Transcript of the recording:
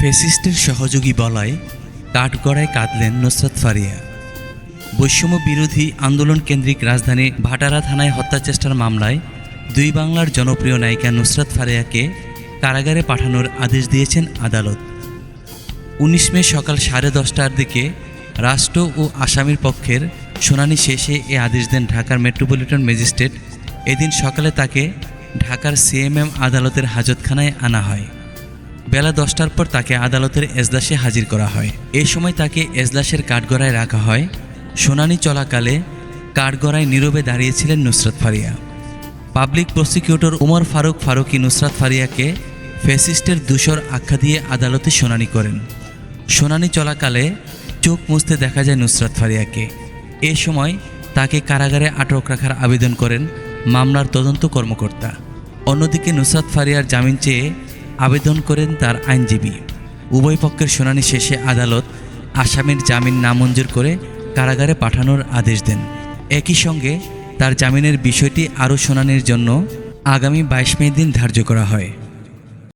ফেসিস্টের সহযোগী বলায় কাঠগড়ায় কাঁদলেন নুসরাত ফারিয়া। বৈষম্য বিরোধী আন্দোলন কেন্দ্রিক রাজধানী ভাটারা থানায় হত্যাচেষ্টার মামলায় দুই বাংলার জনপ্রিয় নায়িকা নুসরাত ফারিয়াকে কারাগারে পাঠানোর আদেশ দিয়েছেন আদালত। উনিশ মে সকাল সাড়ে দশটার দিকে রাষ্ট্র ও আসামির পক্ষের শুনানি শেষে এ আদেশ দেন ঢাকার মেট্রোপলিটন ম্যাজিস্ট্রেট। এদিন সকালে তাকে ঢাকার সিএমএম আদালতের হাজতখানায় আনা হয়। বেলা দশটার পর তাকে আদালতের এজলাসে হাজির করা হয়। এই সময় তাকে এজলাসের কাঠগড়ায় রাখা হয়। শুনানি চলাকালে কাঠগড়ায় নীরবে দাঁড়িয়েছিলেন নুসরাত ফারিয়া। পাবলিক প্রসিকিউটর উমর ফারুক ফারুকি নুসরাত ফারিয়াকে ফেসিস্টের দূষর আখ্যা দিয়ে আদালতে শুনানি করেন। শুনানি চলাকালে চোখ মুছতে দেখা যায় নুসরাত ফারিয়াকে। এ সময় তাকে কারাগারে আটক রাখার আবেদন করেন মামলার তদন্ত কর্মকর্তা। অন্যদিকে নুসরাত ফারিয়ার জামিন চেয়ে আবেদন করেন তার আইনজীবী। উভয় পক্ষের শুনানি শেষে আদালত আসামির জামিন নামঞ্জুর করে কারাগারে পাঠানোর আদেশ দেন। একই সঙ্গে তার জামিনের বিষয়টি আরও শুনানির জন্য আগামী বাইশ মে দিন ধার্য করা হয়।